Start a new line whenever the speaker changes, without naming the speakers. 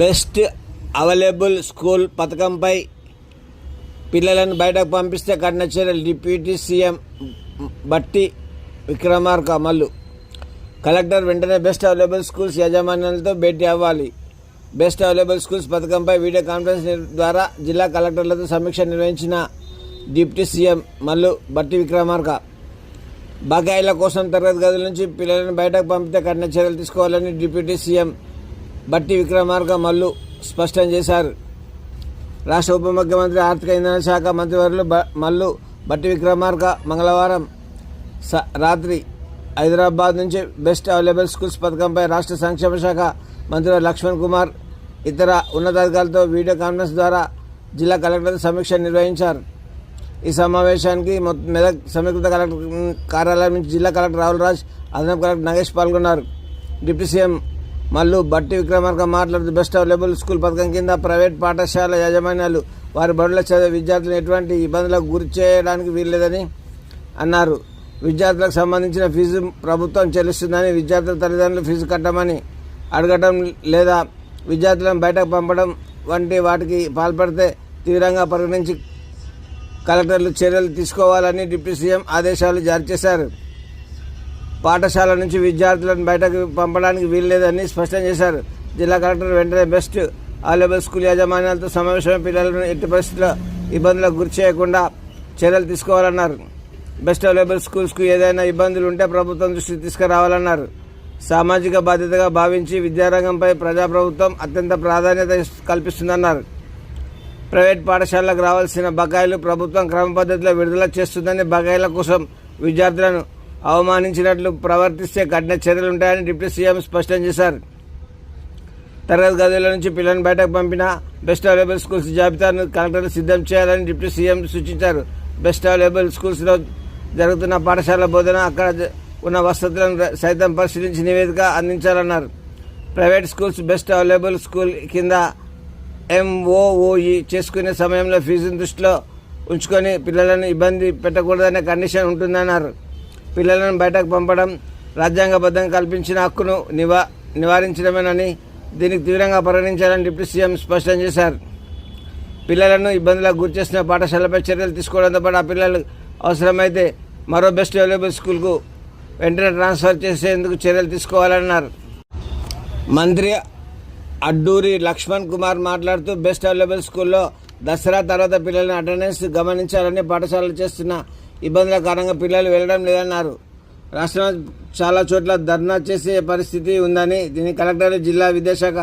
Best available school పథకంపై పిల్లలను బయటకు పంపిస్తే కఠిన చర్యలు. డిప్యూటీ సీఎం బట్టి విక్రమార్క అమలు. కలెక్టర్ వెంటనే బెస్ట్ అవైలబుల్ స్కూల్స్ యాజమాన్యాలతో భేటీ అవ్వాలి. బెస్ట్ అవైలబుల్ స్కూల్స్ పథకంపై వీడియో కాన్ఫరెన్స్ ద్వారా జిల్లా కలెక్టర్లతో సమీక్ష నిర్వహించిన డిప్యూటీ సీఎం మల్లు బట్టి విక్రమార్క. బకాయిల కోసం తరగతి గదుల నుంచి పిల్లలను బయటకు పంపితే కఠిన చర్యలు తీసుకోవాలని డిప్యూటీ సీఎం బట్టి విక్రమార్క మల్లు స్పష్టం చేశారు. రాష్ట్ర ఉప ముఖ్యమంత్రి ఆర్థిక ఇంధన శాఖ మంత్రివర్యులు బ- మల్లు బట్టి విక్రమార్క మంగళవారం స- రాత్రి హైదరాబాద్ నుంచి బెస్ట్ అవైలబుల్ స్కూల్స్ పథకంపై రాష్ట్ర సంక్షేమ శాఖ మంత్రి లక్ష్మణ్ కుమార్ ఇతర ఉన్నతాధికారులతో వీడియో కాన్ఫరెన్స్ ద్వారా జిల్లా కలెక్టర్ సమీక్ష నిర్వహించారు. ఈ సమావేశానికి మొత్తం మెదక్ సమీకృత కలెక్టర్ కార్యాలయం నుంచి జిల్లా కలెక్టర్ రాహుల్ రాజ్ అదనపు కలెక్టర్ నగేష్ పాల్గొన్నారు. డిప్యూటీ సీఎం మళ్ళీ బట్టి విక్రమార్క మాట్లాడుతూ బెస్ట్ అవైలబుల్ స్కూల్ పథకం కింద ప్రైవేట్ పాఠశాల యాజమాన్యాలు వారి బడుల చదివే విద్యార్థులను ఎటువంటి ఇబ్బందులకు గురి చేయడానికి వీల్లేదని అన్నారు. విద్యార్థులకు సంబంధించిన ఫీజు ప్రభుత్వం చెల్లిస్తుందని విద్యార్థుల తల్లిదండ్రులు ఫీజు కట్టమని అడగటం లేదా విద్యార్థులను బయటకు పంపడం వంటి వాటికి పాల్పడితే తీవ్రంగా పరిగణించి కలెక్టర్లు చర్యలు తీసుకోవాలని డిప్యూటీ సీఎం ఆదేశాలు జారీ చేశారు. పాఠశాల నుంచి విద్యార్థులను బయటకు పంపడానికి వీల్లేదని స్పష్టం చేశారు. జిల్లా కలెక్టర్ వెంటనే బెస్ట్ అవైలబుల్ స్కూల్ యాజమాన్యాలతో సమావేశం పిల్లలను ఎట్టి పరిస్థితుల్లో ఇబ్బందులకు గురి చేయకుండా చర్యలు తీసుకోవాలన్నారు. బెస్ట్ అవైలబుల్ స్కూల్స్కు ఏదైనా ఇబ్బందులు ఉంటే ప్రభుత్వం దృష్టికి తీసుకురావాలన్నారు. సామాజిక బాధ్యతగా భావించి విద్యారంగంపై ప్రజాప్రభుత్వం అత్యంత ప్రాధాన్యత కల్పిస్తుందన్నారు. ప్రైవేట్ పాఠశాలకు రావాల్సిన బకాయిలు ప్రభుత్వం క్రమపద్ధతిలో విడుదల చేస్తుందని బకాయిల కోసం విద్యార్థులను అవమానించినట్లు ప్రవర్తిస్తే కఠిన చర్యలుంటాయని డిప్యూటీ సీఎం స్పష్టం చేశారు. తరగతి గదుల నుంచి పిల్లలను బయటకు పంపిన బెస్ట్ అవైలబుల్ స్కూల్స్ జాబితాను కలెక్టర్లు సిద్ధం చేయాలని డిప్యూటీ సీఎం సూచించారు. బెస్ట్ అవైలబుల్ స్కూల్స్లో జరుగుతున్న పాఠశాల బోధన అక్కడ ఉన్న వసతులను సైతం పరిశీలించి నివేదిక అందించాలన్నారు. Private schools best available school కింద ఎంఓఓఈ చేసుకునే సమయంలో ఫీజును దృష్టిలో ఉంచుకొని పిల్లలను ఇబ్బంది పెట్టకూడదనే కండిషన్ ఉంటుందన్నారు. పిల్లలను బయటకు పంపడం రాజ్యాంగబద్ధంగా కల్పించిన హక్కును నివా నివారించడమేనని దీనికి తీవ్రంగా పరిగణించాలని డిప్యూటీ సీఎం స్పష్టం చేశారు. పిల్లలను ఇబ్బందులకు గురిచేసిన పాఠశాలపై చర్యలు తీసుకోవడంతో పాటు ఆ పిల్లలు అవసరమైతే మరో బెస్ట్ అవైలబుల్ స్కూల్కు వెంటనే ట్రాన్స్ఫర్ చేసేందుకు చర్యలు తీసుకోవాలన్నారు. మంత్రి అడ్డూరి లక్ష్మణ్ కుమార్ మాట్లాడుతూ బెస్ట్ అవైలబుల్ స్కూల్లో దసరా తర్వాత పిల్లల అటెండెన్స్ గమనించాలని పాఠశాలలు చేస్తున్న ఇబ్బందుల కారణంగా పిల్లలు వెళ్ళడం లేదన్నారు. రాష్ట్రంలో చాలా చోట్ల ధర్నా చేసే పరిస్థితి ఉందని దీన్ని కలెక్టర్ జిల్లా విద్యాశాఖ